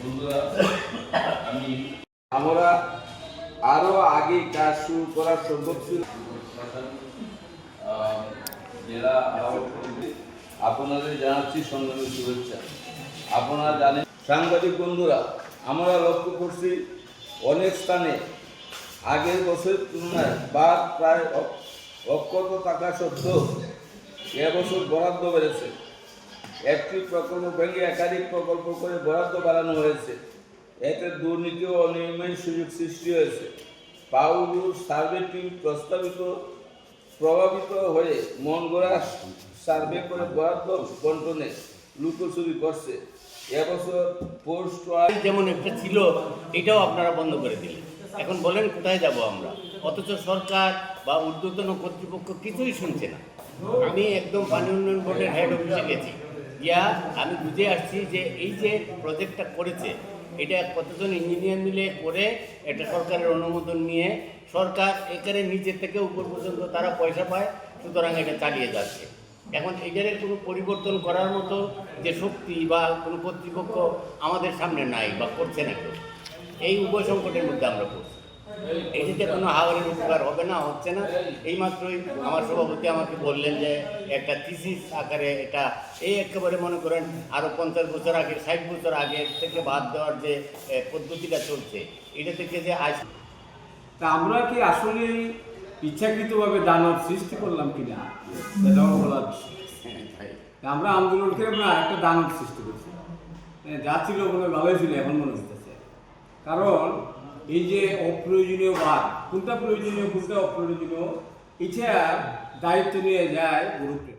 বন্ধুরা আমি আমরা আরও আগে কাজ শুরু করার সম্ভব আপনাদের জানাচ্ছি সংগ্রামী শুভেচ্ছা। আপনারা জানেন, সাংবাদিক বন্ধুরা, আমরা লক্ষ্য করছি অনেক স্থানে আগের বছরের তুলনায় বাদ প্রায় অক্ষত থাকা সত্ত্বেও এবছর বরাদ্দ বেড়েছে। একটি প্রকল্প ভেঙে একাধিক প্রকল্প করে বরাদ্দ বাড়ানো হয়েছে। এতে দুর্নীতি ও অনিয়মের সুযোগ সৃষ্টি হয়েছে। পাউলু সার্ভে টিম প্রস্তাবিত, প্রভাবিত হয়ে মন সার্ভে করে বরাদ্দ বন্টনে লুকোচুরি করছে। এবছর পোস্ট যেমন একটা ছিল, এটাও আপনারা বন্ধ করে দিলেন। এখন বলেন কোথায় যাব আমরা? অথচ সরকার বা ঊর্ধ্বতন কর্তৃপক্ষ কিছুই শুনছে না। আমি একদম পানি উন্নয়ন বোর্ডের হেড অফিসে গেছি। গিয়া আমি বুঝে আসছি যে এই যে প্রজেক্টটা করেছে, এটা কতজন ইঞ্জিনিয়ার মিলে করে এটা সরকারের অনুমোদন নিয়ে সরকার এখানে নিচে থেকে উপর পর্যন্ত তারা পয়সা পায়, সুতরাং এটা চালিয়ে যাচ্ছে। এখন এটার কোনো পরিবর্তন করার মতো যে শক্তি বা কোনো কর্তৃপক্ষ আমাদের সামনে নাই বা করছে না কেউ। এই উভয় সংকটের মধ্যে আমরা পড়ছি। এটিতে কোনো হাওয়ারের উপকার হবে না, হচ্ছে না? এইমাত্রই আমার সভাপতি আমাকে বললেন যে, একটা থিসিস আকারে এটা, এই একেবারে মনে করেন আরও পঞ্চাশ বছর আগে, ষাট বছর আগে থেকে বাদ দেওয়ার যে পদ্ধতিটা চলছে, এটা থেকে যে আজ তা আমরা কি আসলে ইচ্ছাকৃতভাবে দানব সৃষ্টি করলাম কিনা? সেটাও বলার আমরা আন্দোলন করে আমরা একটা দানব সৃষ্টি করছি। যা ছিল মনে ভালোই ছিল, এখন মনে হচ্ছে কারণ এই যে অপ্রয়োজনীয় বাদ কোনটা প্রয়োজনীয় কোনটা অপ্রয়োজনীয় এছাড়া দায়িত্ব নিয়ে যায় গ্রুপে